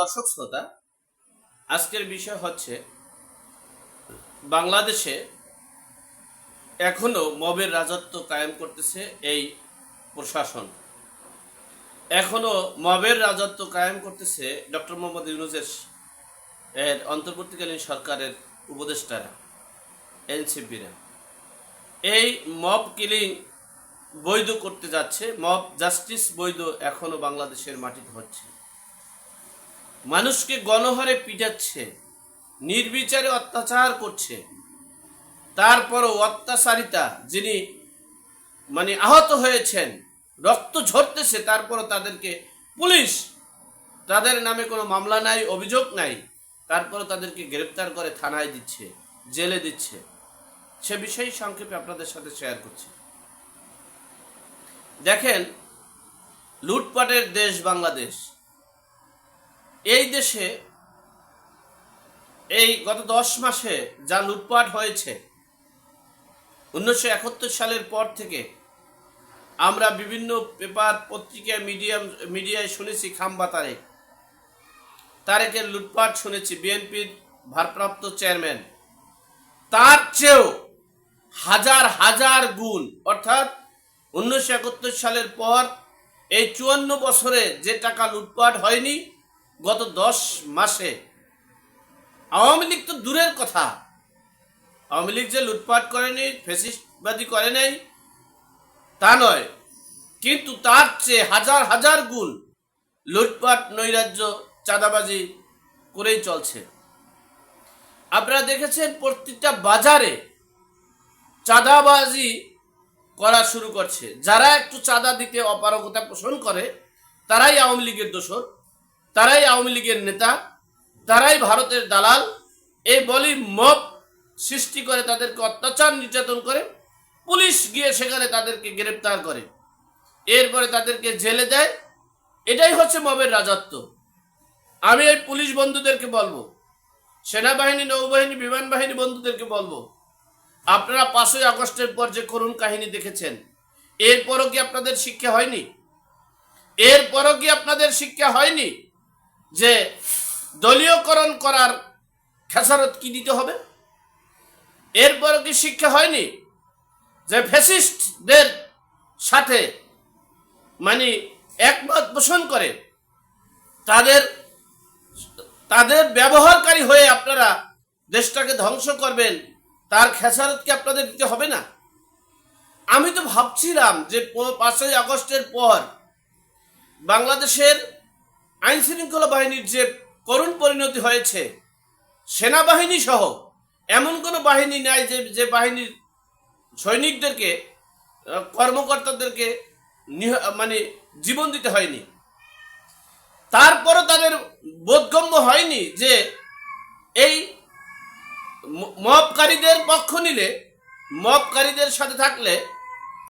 দর্শক শ্রোতা, আজকের বিষয় হচ্ছে বাংলাদেশে এখনও মবের রাজত্ব কায়েম করতেছে এই প্রশাসন। এখনও মবের রাজত্ব কায়েম করতেছে ডক্টর মোহাম্মদ ইউনুসের এর অন্তর্বর্তীকালীন সরকারের উপদেষ্টারা, এনসিপিরা। এই মব কিলিং বৈধ করতে যাচ্ছে, মব জাস্টিস বৈধ এখনও বাংলাদেশের মাটিতে হচ্ছে। মানুষকে গণহারে পিটাচ্ছে, নির্বিচারে অত্যাচার করছে। তারপরও অত্যাচারিতা যিনি মানে আহত হয়েছেন, রক্ত ঝরতেছে, তারপরও তাদেরকে পুলিশ, তাদের নামে কোনো মামলা নাই, অভিযোগ নাই, তারপরও তাদেরকে গ্রেপ্তার করে থানায় দিচ্ছে, জেলে দিচ্ছে। সে বিষয়ে সংক্ষেপে আপনাদের সাথে শেয়ার করছি। দেখেন, লুটপাটের দেশ বাংলাদেশ। এই দেশে এই গত দশ মাসে যা লুটপাট হয়েছে, উনিশশো একাত্তর সালের পর থেকে আমরা বিভিন্ন পেপার পত্রিকা মিডিয়াম, মিডিয়ায় শুনেছি খাম্বা তারেক তারেকের লুটপাট শুনেছি বিএনপির ভারপ্রাপ্ত চেয়ারম্যান। তার চেয়েও হাজার হাজার গুণ, অর্থাৎ উনিশশো একাত্তর সালের পর এই চুয়ান্ন বছরে যে টাকা লুটপাট হয়নি গত দশ মাসে আওয়ামী লীগ তো দূরের কথা। আওয়ামী লীগ যে লুটপাট করেনি ফেসিস্টবাদী করে নাই, তা নয়। কিন্তু তার চেয়ে হাজার হাজার গুণ লুটপাট, নৈরাজ্য, চাঁদাবাজি করেই চলছে। আপনারা দেখেছেন প্রত্যেকটা বাজারে চাঁদাবাজি করা শুরু করছে। যারা একটু চাঁদা দিতে অপারগতা পোষণ করে, তারাই আওয়ামী লীগের দোষর। তারাই আওয়ামী লীগের নেতা, তারাই ভারতের দালাল। এই বলি মব সৃষ্টি করে তাদেরকে অত্যাচার নির্যাতন করে, পুলিশ গিয়ে সেখানে তাদেরকে গ্রেপ্তার করে। এরপরে তাদেরকে জেলে দেয়। এটাই হচ্ছে মবের রাজত্ব। আমি এই পুলিশ বন্ধুদেরকে বলব, সেনাবাহিনী, নৌবাহিনী বিমান বাহিনী বন্ধুদেরকে বলব, আপনারা পাঁচই আগস্টের পর যে করুণ কাহিনী দেখেছেন, এরপরও কি আপনাদের শিক্ষা হয়নি? এরপরও কি আপনাদের শিক্ষা হয়নি? যে দলীয়করণ করার খেসারত কি দিতে হবে? এরপরও কি শিক্ষা হয়নি? যে ফ্যাসিস্টদের সাথে মানে একমত পোষণ করে, তাদের তাদের ব্যবহারকারী হয়ে আপনারা দেশটাকে ধ্বংস করবেন, তার খেসারত কি আপনাদের দিতে হবে না? আমি তো ভাবছিলাম যে পাঁচই আগস্টের পর বাংলাদেশের আইন শৃঙ্খলা বাহিনীর যে করুণ পরিণতি হয়েছে, সেনাবাহিনী সহ এমন কোনো বাহিনী নাই যে যে বাহিনীর সৈনিকদেরকে কর্মকর্তাদেরকে মানে জীবন দিতে হয়নি। তারপরও তাদের বোধগম্য হয়নি যে এই ম- মবকারীদের পক্ষ নিলে, মবকারীদের সাথে থাকলে